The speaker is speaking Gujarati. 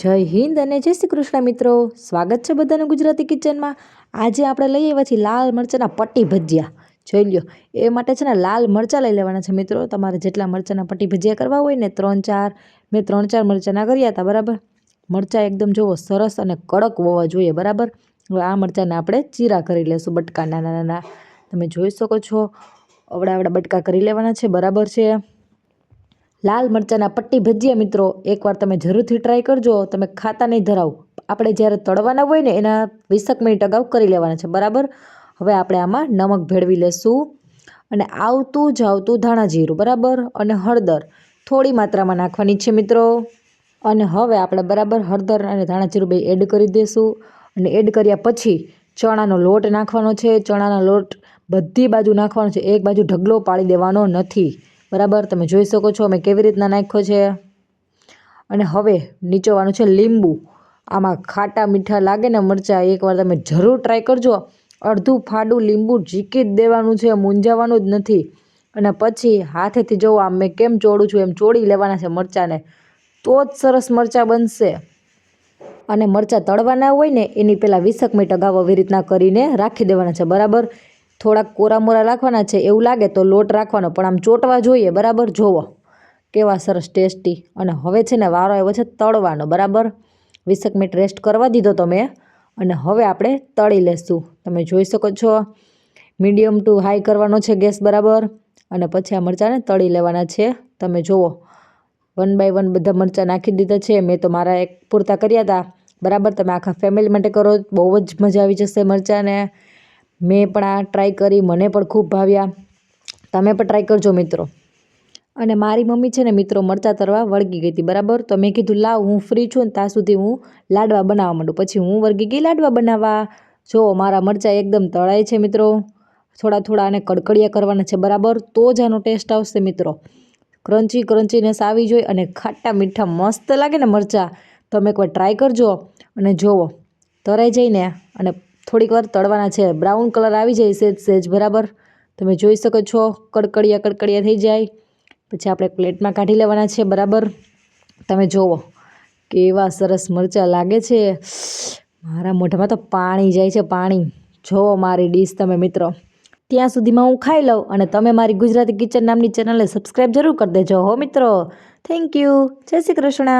જય હિન્દ અને જય શ્રી કૃષ્ણ મિત્રો. સ્વાગત છે બધાનું ગુજરાતી કિચનમાં. આજે આપણે લઈ આવ્યા છીએ લાલ મરચાંના પટ્ટી ભજીયા. જોઈ લ્યો, એ માટે છે ને લાલ મરચાં લઈ લેવાના છે મિત્રો. તમારે જેટલા મરચાંના પટ્ટી ભજીયા કરવા હોય ને ત્રણ ચાર, મેં ત્રણ ચાર મરચાંના કર્યા હતા, બરાબર? મરચાં એકદમ જુઓ સરસ અને કડક હોવા જોઈએ, બરાબર? હવે આ મરચાંને આપણે ચીરા કરી લઈશું બટકા નાના નાના. તમે જોઈ શકો છો અવડા અવડા બટકા કરી લેવાના છે, બરાબર છે. લાલ મરચાંના પટ્ટી ભજીયા મિત્રો, એકવાર તમે જરૂરથી ટ્રાય કરજો, તમે ખાતા નહીં ધરાવ. આપણે જ્યારે તળવાના હોય ને, એના વીસક મિનિટ અગાઉ કરી લેવાના છે, બરાબર? હવે આપણે આમાં નમક ભેળવી લેશું અને આવતું જ આવતું ધાણા જીરું, બરાબર? અને હળદર, થોડી માત્રામાં નાખવાની છે મિત્રો. અને હવે આપણે બરાબર હળદર અને ધાણા જીરું બે એડ કરી દઈશું અને એડ કર્યા પછી ચણાનો લોટ નાખવાનો છે. ચણાનો લોટ બધી બાજુ નાખવાનો છે. એક બાજુ ઢગલો પાડી દેવાનો નથી. બરાબર? તમે જોઈ શકો છો અમે કેવી રીતના નાખ્યો છે. અને હવે નીચોવાનું છે લીંબુ. આમાં ખાટા મીઠા લાગે ને મરચાં, એકવાર તમે જરૂર ટ્રાય કરજો. અડધું ફાડું લીંબુ ઝીકી જ દેવાનું છે, મૂંઝાવાનું જ નથી. અને પછી હાથેથી જોવો આમ મેં કેમ ચોડું છું, એમ ચોડી લેવાના છે મરચાંને. તો જ સરસ મરચાં બનશે. અને મરચાં તળવાના હોય ને, એની પહેલાં વીસક મિનિટ અગાઉ આવી રીતના કરીને રાખી દેવાના છે, બરાબર? થોડાક કોરા મોરા રાખવાના છે, એવું લાગે તો લોટ રાખવાનો, પણ આમ ચોટવા જોઈએ, બરાબર? જોવો. કેવા સરસ ટેસ્ટી. અને હવે છે ને વારો આવ્યો છે તળવાનો, બરાબર? વીસેક મિનિટ રેસ્ટ કરવા દીધો તમે, અને હવે આપણે તળી લેશું. તમે જોઈ શકો છો, મીડિયમ ટુ હાઈ કરવાનો છે ગેસ, બરાબર? અને પછી આ મરચાંને તળી લેવાના છે. તમે જુઓ વન બાય વન બધા મરચાં નાખી દીધા છે. મેં તો મારા એક પૂરતા કર્યા હતા, બરાબર? તમે આખા ફેમિલી માટે કરો, બહુ જ મજા આવી જશે મરચાંને. મેં પણ આ ટ્રાય કરી, મને પણ ખૂબ ભાવ્યા. તમે પણ ટ્રાય કરજો મિત્રો. અને મારી મમ્મી છે ને મિત્રો મરચાં તરવા વળગી ગઈ હતી, બરાબર? તો મેં કીધું, લાવ, હું ફ્રી છું ને ત્યાં સુધી હું લાડવા બનાવવા માંડું. પછી હું વળગી ગઈ લાડવા બનાવવા. જો, મારા મરચાં એકદમ તળાય છે મિત્રો. થોડા થોડા અને કડકડિયા કરવાના છે, બરાબર? તો જ આનો ટેસ્ટ આવશે મિત્રો. ક્રન્ચી ક્રન્ચીનેસ આવી જોઈએ અને ખાટા મીઠા મસ્ત લાગે ને મરચાં. તમે એકવાર ટ્રાય કરજો અને જુઓ તરાઈ જઈને અને થોડીક વાર તળવાના છે. બ્રાઉન કલર આવી જાય સેજ સેજ, બરાબર? તમે જોઈ શકો છો, કડકડિયા કડકડિયા થઈ જાય. પછી આપણે પ્લેટમાં કાઢી લેવાના છે, બરાબર? તમે જુઓ કેવા સરસ મરચાં લાગે છે. મારા મોઢામાં તો પાણી જાય છે, પાણી. જુઓ મારી ડીશ તમે મિત્રો, ત્યાં સુધીમાં હું ખાઈ લઉં અને તમે મારી ગુજરાતી કિચન નામની ચેનલને સબસ્ક્રાઈબ જરૂર કરી દેજો. હો મિત્રો થેન્ક યુ જય શ્રી કૃષ્ણ.